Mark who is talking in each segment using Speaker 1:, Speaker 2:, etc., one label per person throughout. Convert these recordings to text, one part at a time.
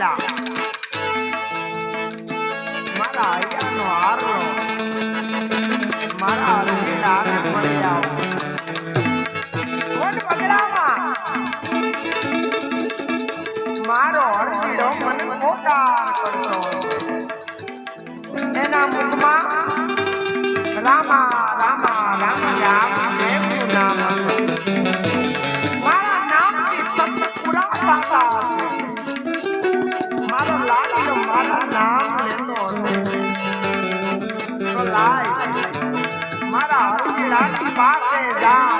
Speaker 1: વેલા મારા હૈયાનો હારલો મારા હરજીના હારે મળી આવો કોણ બગડામાં મારો હરજીડો મને પોકાર કરતો એના મુખમાં રામા રામા રામ રામ મારા હરજીડાની પાસે જા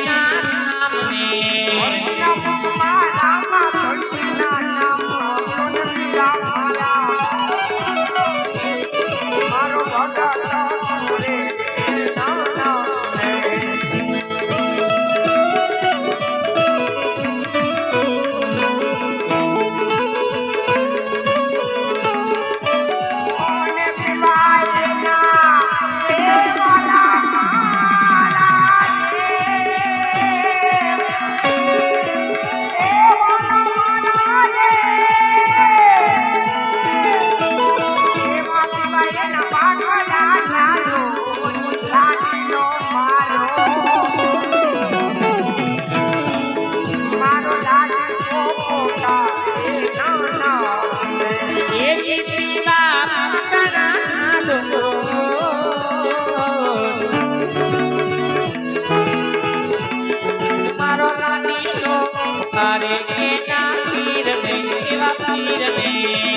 Speaker 2: મારો রে রে রে রে